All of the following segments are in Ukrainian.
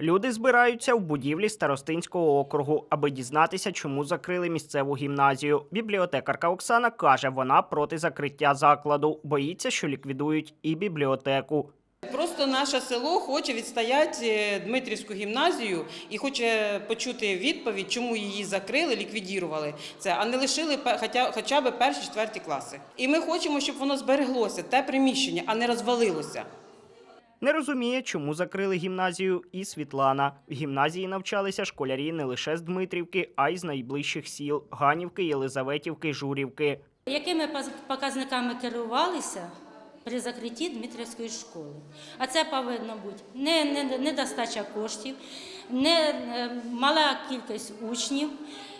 Люди збираються в будівлі старостинського округу, аби дізнатися, чому закрили місцеву гімназію. Бібліотекарка Оксана каже, вона проти закриття закладу, боїться, що ліквідують і бібліотеку. Просто наше село хоче відстояти е, Дмитрівську гімназію і хоче почути відповідь, чому її закрили, ліквідірували це, а не лишили хоча б перші четверті класи. І ми хочемо, щоб воно збереглося, те приміщення, а не розвалилося. Не розуміє, чому закрили гімназію і Світлана. В гімназії навчалися школярі не лише з Дмитрівки, а й з найближчих сіл Ганівки, Єлизаветівки, Журівки. Якими показниками керувалися при закритті Дмитрівської школи? А це повинно бути не, не, недостача коштів, не е, мала кількість учнів.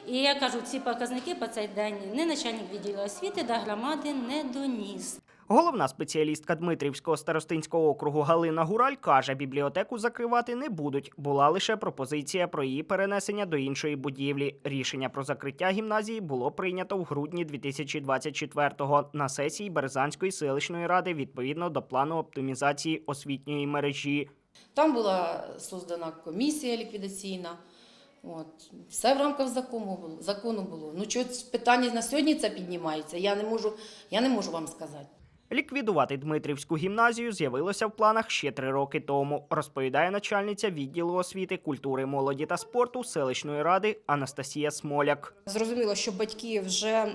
І я кажу, ці показники по цей день не начальник відділу освіти до громади не доніс. Головна спеціалістка Дмитрівського старостинського округу Галина Гураль каже, бібліотеку закривати не будуть. Була лише пропозиція про її перенесення до іншої будівлі. Рішення про закриття гімназії було прийнято в грудні 2024-го на сесії Березанської селищної ради відповідно до плану оптимізації освітньої мережі. Там була создана комісія ліквідаційна. От. Все в рамках закону було. Закону було. Ну, чого питання на сьогодні це піднімається, я не можу, я не можу вам сказати. Ліквідувати Дмитрівську гімназію з'явилося в планах ще три роки тому, розповідає начальниця відділу освіти, культури, молоді та спорту селищної ради Анастасія Смоляк. Зрозуміло, що батьки вже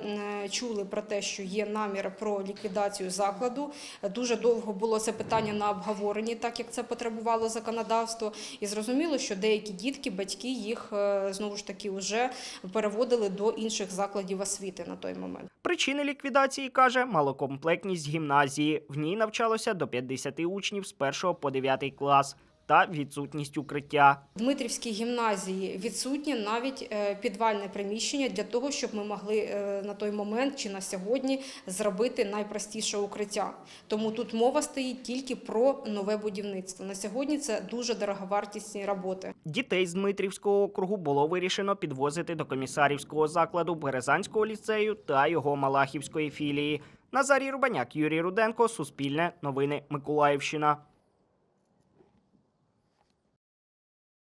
чули про те, що є намір про ліквідацію закладу. Дуже довго було це питання на обговоренні, так як це потребувало законодавство. І зрозуміло, що деякі дітки, батьки їх е, знову ж таки вже переводили до інших закладів освіти на той момент. Причини ліквідації каже малокомплектність гімназії. В ній навчалося до 50 учнів з 1 по 9 клас та відсутність укриття. В Дмитрівській гімназії відсутнє навіть е, підвальне приміщення для того, щоб ми могли е, на той момент чи на сьогодні зробити найпростіше укриття. Тому тут мова стоїть тільки про нове будівництво. На сьогодні це дуже дороговартісні роботи. Дітей з Дмитрівського округу було вирішено підвозити до комісарівського закладу Березанського ліцею та його Малахівської філії. Назарій Рубаняк, Юрій Руденко, Суспільне, Новини Миколаївщина.